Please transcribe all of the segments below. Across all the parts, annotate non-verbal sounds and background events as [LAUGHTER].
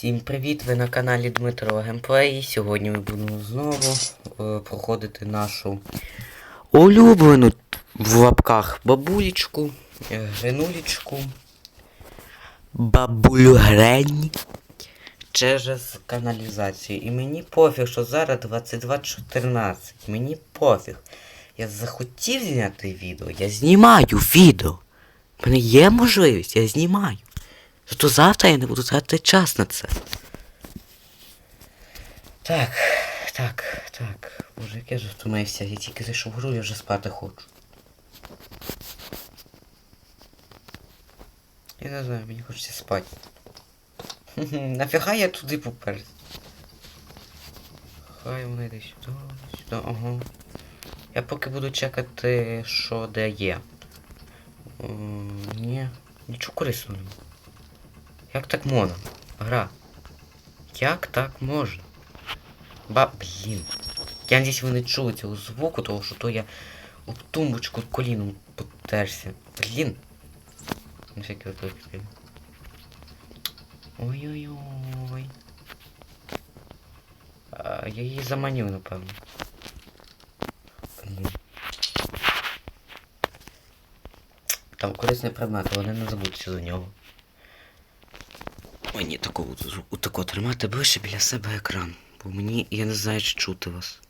Всім привіт! Ви на каналі Дмитро Геймплей. Сьогодні ми будемо знову е, проходити нашу улюблену в лапках бабулечку, е, гринулечку, бабулю грень через каналізацію. І мені пофіг, що зараз 22.14. Мені пофіг. Я захотів зняти відео, я знімаю відео. У мене є можливість, я знімаю. Зато завтра я не буду тратити час на це. Так, так, так. Боже, як я вже. Я тільки зайшов в гру, я вже спати хочу. Я не знаю, мені хочеться спати. Нафіга я туди поперед? Хай вона йде сюди, сюди, ага. Я поки буду чекати, що де є. Ні, нічого корисного немає. Як так можна? Гра. Як так можна? Ба... Блін. Я надіюсь, ви не чули цього звуку, того що то я об тумбочку коліном потерся. Блін. На всякий випадок. Ой-ой-ой. Я її заманив, напевно. Там корисний предмет, але не забудьте за нього. Мені такого у такого тримати ближче біля себе екран. Бо мені я не знаю, чи чути вас.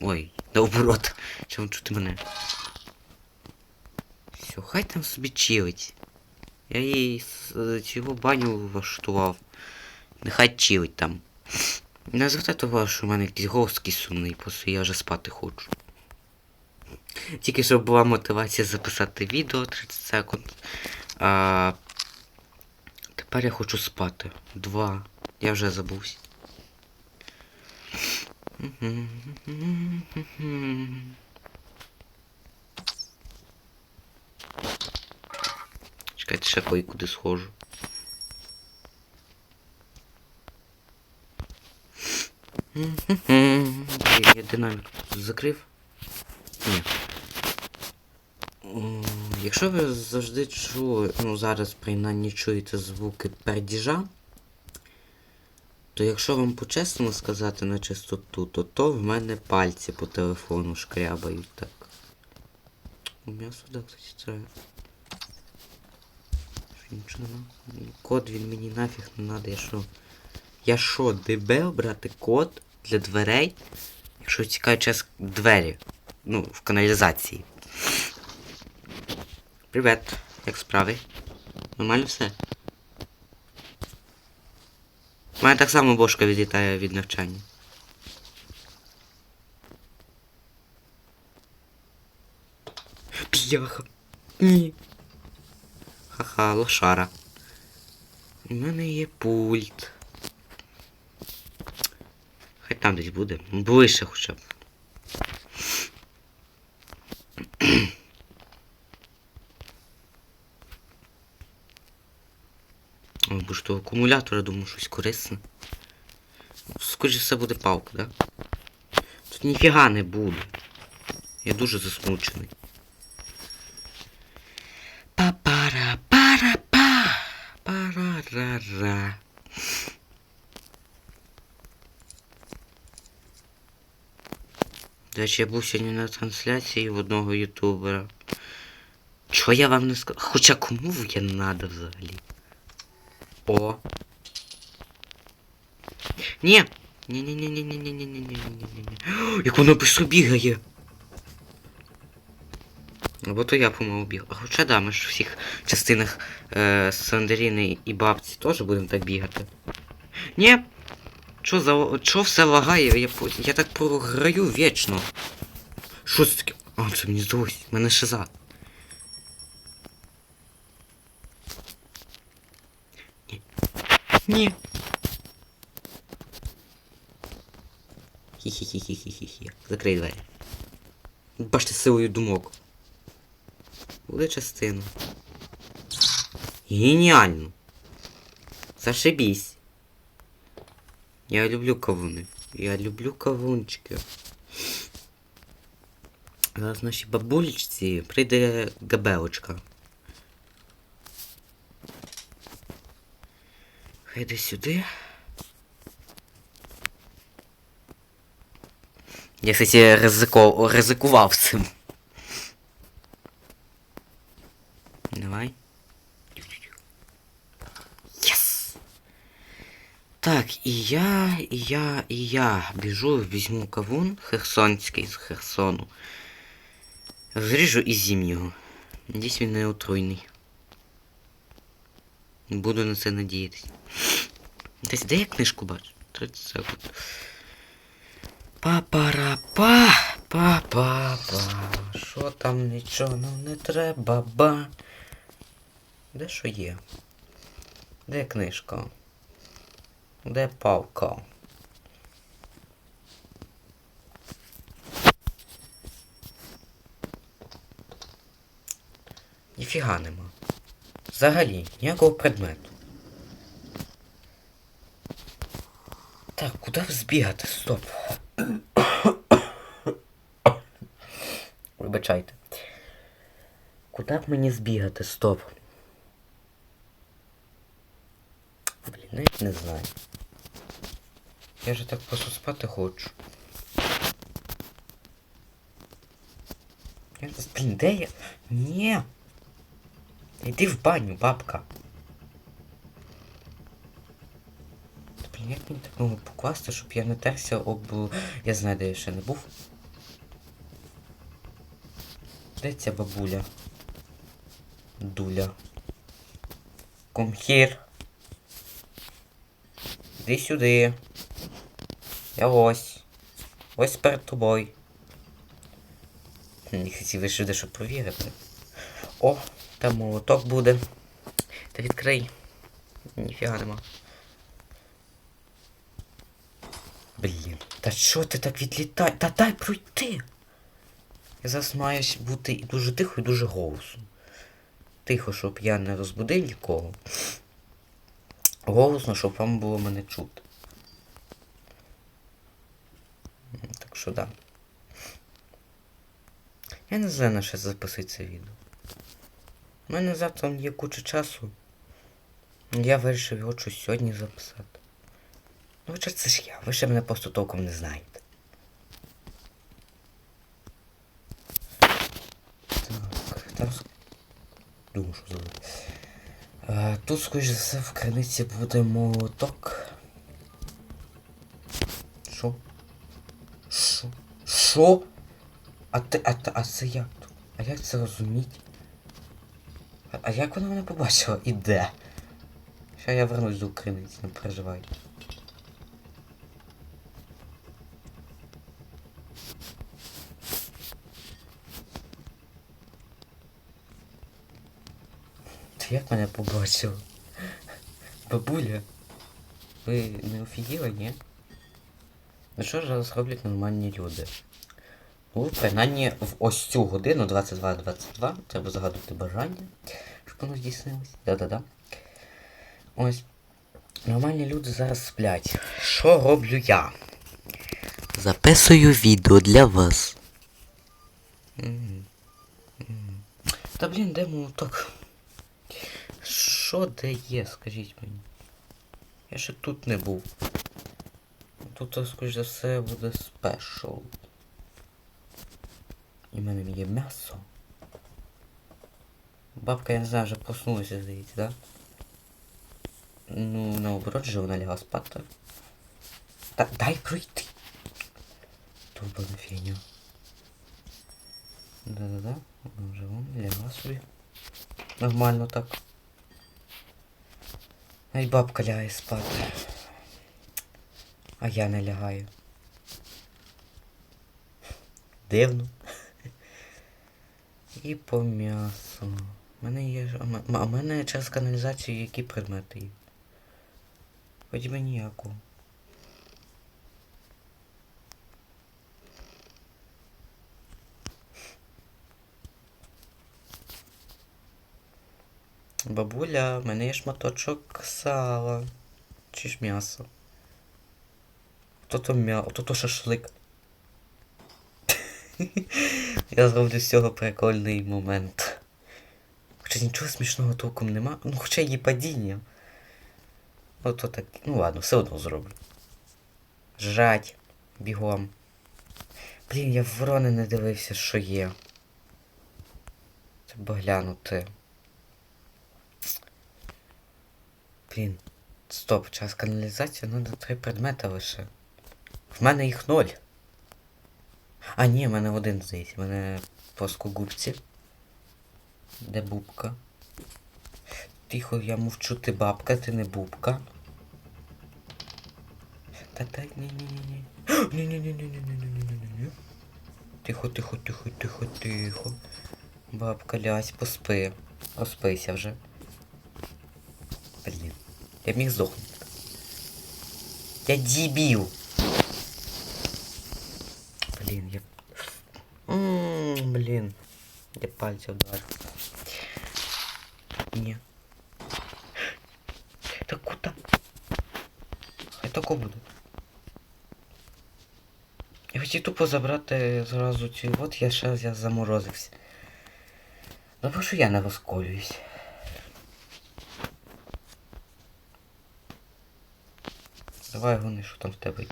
Ой, наоборот, чи вам чути мене. Все, хай там собі чилить. Я їй цього баню влаштував. Нехай чилить там. Не звертайте увагу, що в мене якийсь голос сумний, просто я вже спати хочу. Тільки щоб була мотивація записати відео 30 секунд. А, Тепер я хочу спати. Два. Я вже забувся. Чекайте, ще кої куди схожу. Я динамік закрив. Ні. Якщо ви завжди чули, ну зараз принаймні чуєте звуки пердіжа, то якщо вам по-чесному сказати на чистоту, то то в мене пальці по телефону шкрябають так. У М'ясо, да, кстати, треба. Що, Нічого нема. Код він мені нафіг не надо, я що? Я що, дебел брати код для дверей? Якщо тікає час двері. Ну, в каналізації. Привет, як справи? Нормально все? У мене так само бошка відлітає від навчання. Бляха. Ні. Ха-ха, лошара. У мене є пульт. Хай там десь буде. Ближче хоча б. Бо ж то акумулятор, я думаю, щось корисне. Скоріше все буде палка, да? Тут ніфіга не буде. Я дуже засмучений. Па-пара, пара, па Парарара. До речі, я був сьогодні на трансляції в одного ютубера. Чого я вам не сказав? Хоча кому я надо взагалі? О. Ні. ні ні ні ні ні ні ні ні ні ні ні Як воно быстро бігає. Або то я помалу біг. А хоча да, ми ж в всіх частинах е, Сандеріни і бабці теж будемо так бігати. Ні. Чо за чо все лагає? Я, я так програю вічно. Що це таке? А, це мені здалось. Мене шиза. Ні. Хі-хі-хі-хі-хі-хі. Закрий двері. Бачите силою думок. Буде частина. Геніально. Зашибісь. Я люблю кавуни. Я люблю кавунчики. Зараз нашій бабулечці прийде габелочка. Хай йде сюди. Я, кстати, ризико... ризикував цим. Давай. Єс! Так, і я, і я, і я біжу, візьму кавун херсонський з Херсону. Зріжу і з'їм його. Він не отруйний. Буду на це надіятись. Десь де я книжку бачу? 30 секунд. Па-пара-па, па-па-па. Що там нічого нам не треба, ба. Де що є? Де книжка? Де палка? Ніфіга нема. Взагалі, ніякого предмету. Так, куди збігати? Стоп. Вибачайте. Куди б мені збігати? Стоп. Блін, навіть не знаю. Я же так просто спати хочу. Я... Блін, де я? Ні. Йди в баню, бабка. Блін, як мені так нову покласти, щоб я не терся об... Я знаю, де я ще не був. Де ця бабуля? Дуля. Come here. Іди сюди. Я ось. Ось перед тобою. Не хотів сюди, щоб провірити. О, там молоток буде. Та відкрий. Ніфіга нема. Блін. Та що ти так відлітай? Та дай пройти. Я зараз маю бути і дуже тихо, і дуже голосно. Тихо, щоб я не розбудив нікого. Голосно, щоб вам було мене чути. Так що да. Я не знаю на що записати це відео. У мене завтра є куча часу. Я вирішив його щось сьогодні записати. Ну, хоча це ж я, ви ще мене просто толком не знаєте. Так, там... Думаю, що зробити. Е, Тут, скоріш за все, в криниці буде молоток. Що? Що? Що? А ти, а, та- а це як? А як це розуміти? А, а як вона мене побачила? І де? Ще я вернусь до криниці, не переживайте. Як мене побачила? Бабуля? Ви не офігіли, ні? Ну що ж зараз роблять нормальні люди? Ну, принаймні в ось цю годину 22.22 треба загадувати бажання, щоб воно здійснилось. Да-да-да. Ось. Нормальні люди зараз сплять. Що роблю я? Записую відео для вас. Та блін, де молоток? Що де є, скажіть мені? Я ще тут не був. Тут, скоріш за все, буде спешл. І в мене є м'ясо. Бабка, я не знаю, вже проснулася, здається, да? Ну, наоборот же вона лягла спати. Та дай пройти. Довбана фігня. Да-да-да. Вона вже вон лягла собі. Нормально так. А бабка лягає спати. А я не лягаю. Дивно. І по м'ясу. У мене є. А в мене через каналізацію які предмети є? Хоч би ніякого. Бабуля, в мене є шматочок сала. Чи ж м'ясо. То то м'я... то то шашлик. [LAUGHS] Я зроблю з цього прикольний момент. Хоча нічого смішного толком нема. Ну хоча є падіння. Ну то так. Ну ладно, все одно зроблю. Жрать. Бігом. Блін, я в ворони не дивився, що є. Треба глянути. Блін. Стоп, час каналізації, треба три предмети лише. В мене їх ноль. А, ні, в мене один здається. В мене плоскогубці. Де бубка? Тихо, я мовчу, ти бабка, ти не бубка. Та та ні ні ні ні [GASPS] ні ні ні ні ні ні ні ні ні ні Тихо, тихо, тихо, тихо, тихо. Бабка, лясь, поспи. Поспися вже. Блін. Я міг здохнути. Я дебіл. Блін, я... Ммм, блін. Я пальцем вдарив. Ні. Та куда? Хай тако буде. Я хотів тупо забрати зразу ці от я ще я заморозився. Добре, що я не розколююсь. Давай гони, що там в тебе.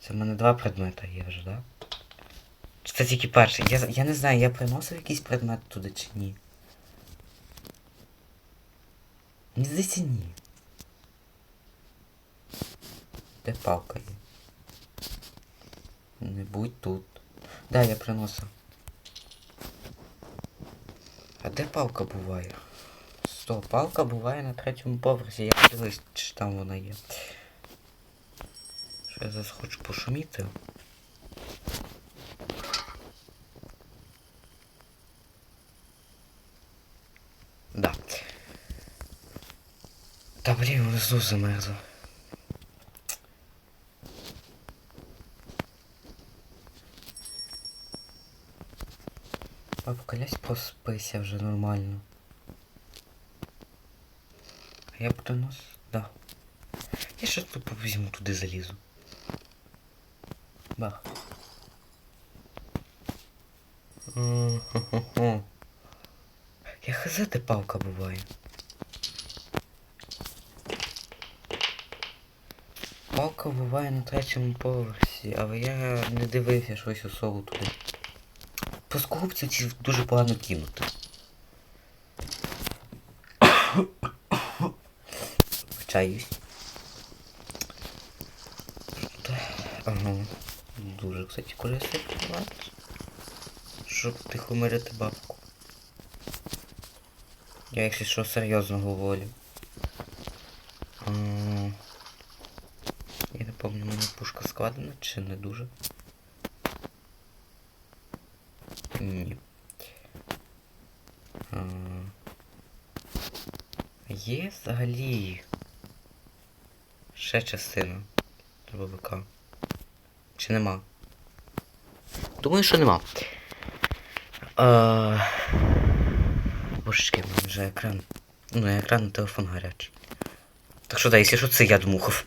Це в мене два предмети є вже, да? Чи це тільки перший? Я, я не знаю, я приносив якийсь предмет туди чи ні. Мені здається ні. Де палка є? Не будь тут. Да, я приносив. А де палка буває? Стоп, палка буває на третьому поверсі. Я подивись, чи там вона є. Я зараз хочу пошуміти. Да. Та блін, внизу замерзло. Бабка, лясь поспися вже нормально. А я буду нос. Да. Я ще тупо візьму туди залізу. Бах. М-хо-хо-хо. Я хз, де палка буває. Палка буває на третьому поверсі, але я не дивився щось особу туди. Плоскогубці ці дуже погано кинути. Вчаюсь. Ага. Дуже, кстати, корисний предмет. Щоб тихомирити бабку. Я якщо що серйозно говорю. Я не пам'ятаю, мене пушка складена чи не дуже. Ні. Є взагалі ще частина дробовика. Чи нема? Думаю, що нема. А... Божечки, в вже екран. Ну, екран, на телефон гарячий. Так що да, якщо що, це я дмухав.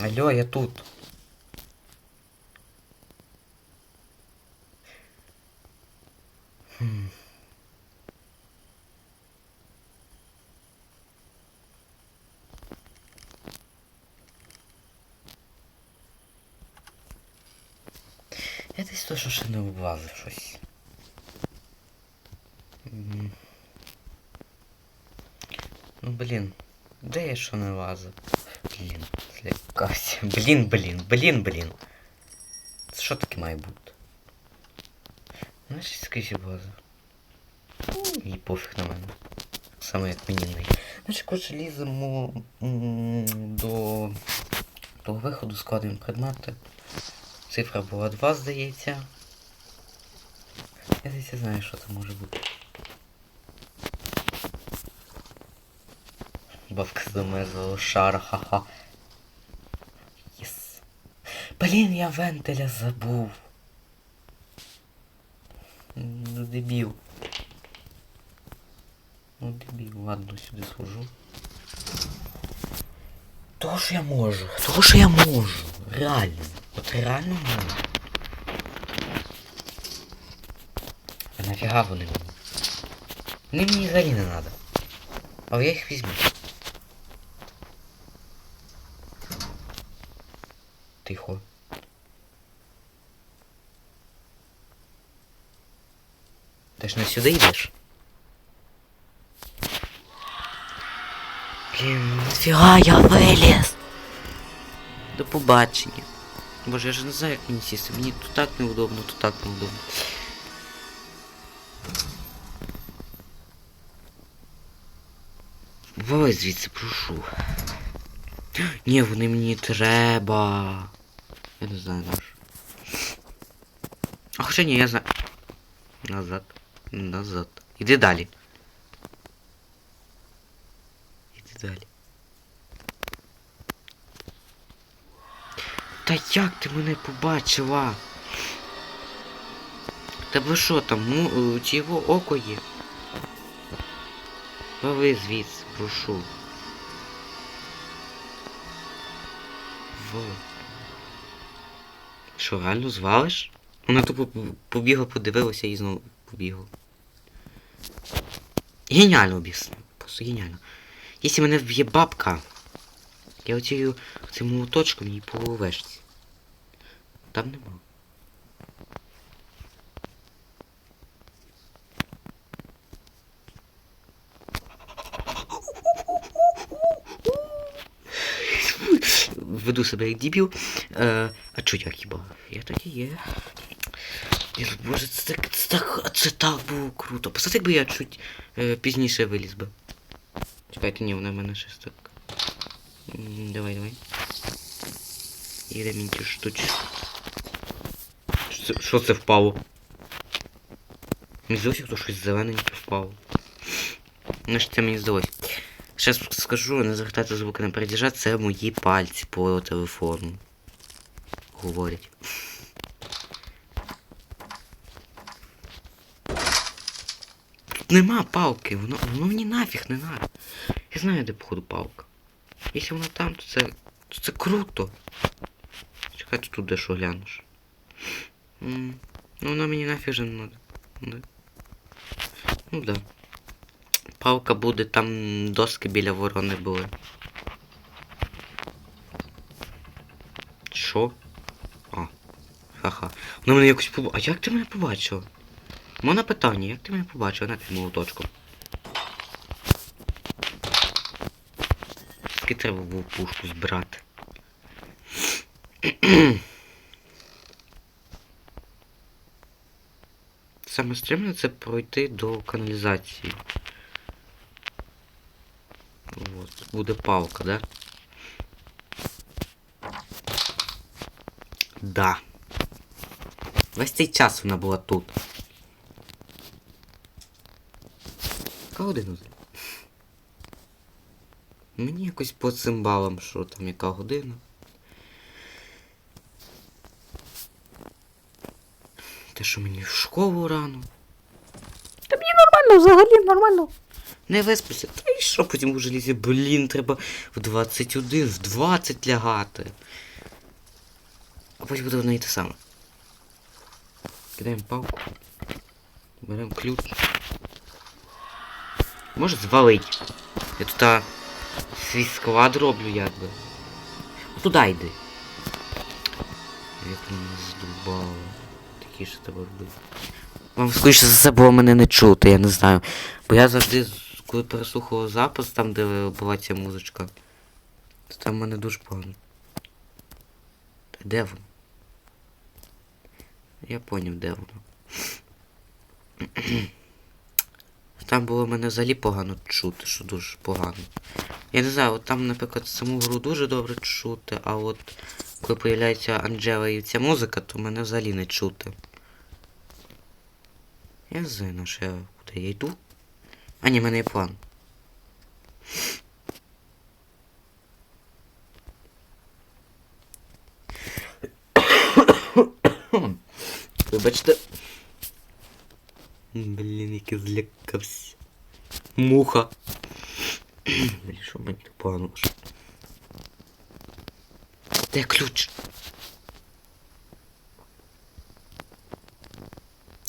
Алло, я тут. Хм. Я десь то, облазив щось. Ну блін, де я що не лазив? Блін, злякався. Блін, блін, блін, блін. Це що таке має бути? Знаєш, скрізь лазив. І пофіг на мене. Саме як мені не. Значить, коротше, ліземо до того виходу, складуємо предмети. Цифра була 2, здається. Я здається знаю, що це може бути. Бабка замезла шар, ха-ха. Єс. Блін, я вентиля забув. Ну, дебіл. Ну, дебіл, ладно, сюди схожу. Того, що я можу. Того, що я можу. Реально. От реально можу. Нафіга вони мені? Вони мені взагалі не треба. Але я їх візьму. Тихо. Ти ж не сюди йдеш? Блін, ну нафіга я виліз. До побачення. Боже, я ж не знаю, як мені сісти. Мені тут так неудобно, тут так неудобно. Вилазь звідси, прошу. Ні, вони мені треба. Я не знаю наш. А хоча ні, я знаю. Назад. Назад. Іди далі. Іди далі. Та як ти мене побачила? Тебе що там? Ну, у чого око є? Вали звідси, прошу. В. Що, реально звалиш? Вона тупо побігла, подивилася і знову побігла. Геніально об'яснив. Просто геніально. Якщо мене вб'є бабка, я оцією цим молоточком їй по вешці. Там нема. Веду себе як дебіл. Е, а чо я хіба? Я так і є. Я, боже, це так, це так, це так було круто. Посад, якби я чуть е, пізніше виліз би. Чекайте, ні, вона в мене щось так. М, Давай, давай. Їде мені ті штучки. Що це, що це впало? Мені здалося, хто щось зелененьке впало. Ну що це мені здалося. Зараз скажу, не звертати звуки на передіжа, це мої пальці по телефону. Говорять. Тут нема палки, воно, воно мені нафіг не надо. Я знаю, де походу палка. Якщо вона там, то це. то це круто. Чекай, тут дещо глянеш. М, Ну вона мені нафіг же не надо. Да. Ну да. Палка буде, там доски біля ворони були. Що? А. Ха-ха. Вона мене якось побачила. А як ти мене побачила? Можна питання, як ти мене побачила? На ти молоточком. Скільки треба було пушку збирати. Саме стримне це пройти до каналізації. Вот, буде палка, да? Да. Весь цей час вона була тут. Яка година? Мені якось по цимбалам, що там яка година. Те, що мені в школу рано. Нормально, взагалі нормально. Не виспався. Та і що потім у желізі? Блін, треба в 21, в 20 лягати. А потім буде одне і те саме. Кидаємо палку. Беремо ключ. Може звалить. Я тут а, свій склад роблю якби. Туди йди. Як мене здубало. Такі ж треба робити. Вам скоріше за все було мене не чути, я не знаю. Бо я завжди, коли переслухував запис, там, де була ця музичка, то там в мене дуже погано. Де воно? Я поняв, де воно. [CLEARS THROAT] Там було мене взагалі погано чути, що дуже погано. Я не знаю, от там, наприклад, саму гру дуже добре чути, а от коли появляється Анджела і ця музика, то мене взагалі не чути. Я не знаю, на що я куди я йду. А ні, мене є план. Вибачте. Блін, який злякався. Муха. Блін, що мені погано? Де ключ?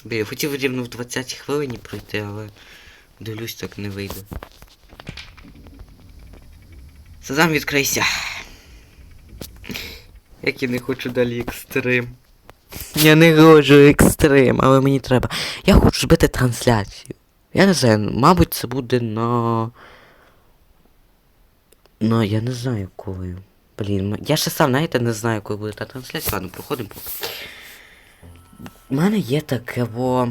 Блін, я хотів рівно в 20 хвилині пройти, але дивлюсь, так не вийде. Сазам відкрийся. Як я не хочу далі екстрим. Я не хочу екстрим, але мені треба. Я хочу зробити трансляцію. Я не знаю, мабуть, це буде на. Ну, я не знаю коли. Блін, я ще сам, знаєте, не знаю, коли буде та трансляція. Ладно, проходимо. У мене є таке, бо.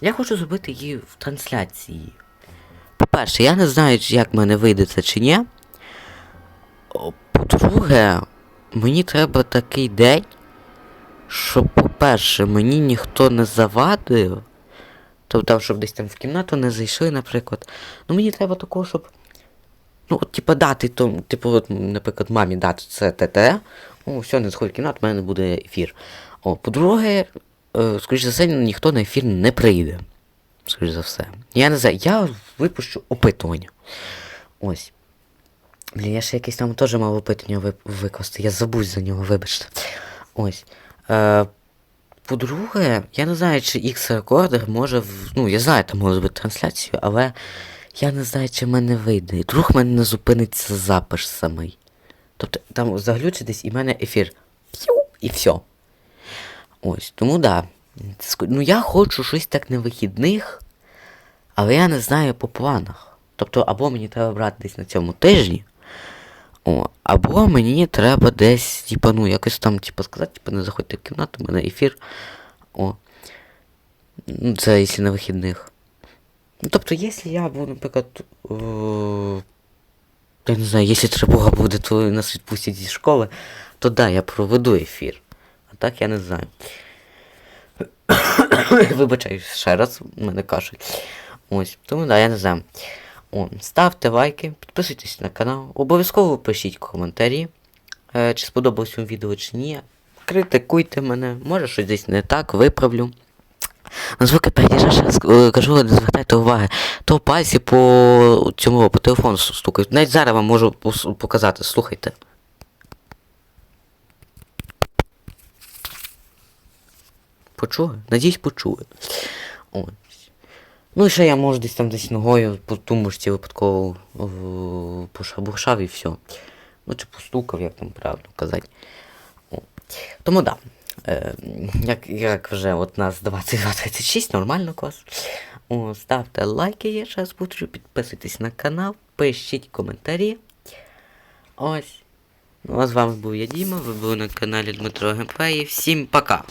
Я хочу зробити її в трансляції. По-перше, я не знаю, як в мене вийде це чи ні. По-друге, мені треба такий день, щоб, по-перше, мені ніхто не завадив. Тобто, щоб десь там в кімнату не зайшли, наприклад. Ну мені треба такого, щоб. Ну, от, типа, дати то, типу, от, наприклад, мамі дати це ТТ. О, все, не заходь в кімнату, в мене буде ефір. О, по-друге, скоріш за все, ніхто на ефір не прийде. Скоріш за все. Я не знаю, я випущу опитування. Ось. Я ще якийсь там теж мав опитування викласти. Я забув за нього, вибачте. Ось. Е, по-друге, я не знаю, чи X-рекордер може. В... Ну, я знаю, там може зробити трансляцію, але я не знаю, чи в мене вийде. І Вдруг в мене не зупиниться запис самий. Тобто там заглючить десь і в мене ефір. П'ю, і все. Ось, тому да. Ну я хочу щось так на вихідних, але я не знаю по планах. Тобто, або мені треба брати десь на цьому тижні, о, або мені треба десь, типа, ну, якось там, типа, сказати, типа, не заходьте в кімнату, у мене ефір. О. Ну, це якщо на вихідних. Ну, тобто, якщо я буду, наприклад, е, я не знаю, якщо тривога буде, то нас відпустять зі школи, то да, я проведу ефір. Так я не знаю. Вибачаю ще раз, в мене кашель. Ось, тому да, я не знаю. О, ставте лайки, підписуйтесь на канал, обов'язково пишіть коментарі, е, чи сподобалось вам відео чи ні. Критикуйте мене, може щось десь не так, виправлю. На звуки раз е, кажу, не звертайте уваги. То пальці по цьому по телефону стукають. Навіть зараз вам можу показати, слухайте. Почули? Надіюсь, почули. Ось. Ну і ще я можу десь там десь ногою по тумбочці випадково в- пошабуршав і все. Ну чи постукав, як там правильно казати. О. Тому да. Е, як, як вже от нас 22.36, нормально клас. О, ставте лайки, я ще раз буду, підписуйтесь на канал, пишіть коментарі. Ось. Ну а з вами був я Діма, ви були на каналі Дмитро Гемплеї. Всім пока!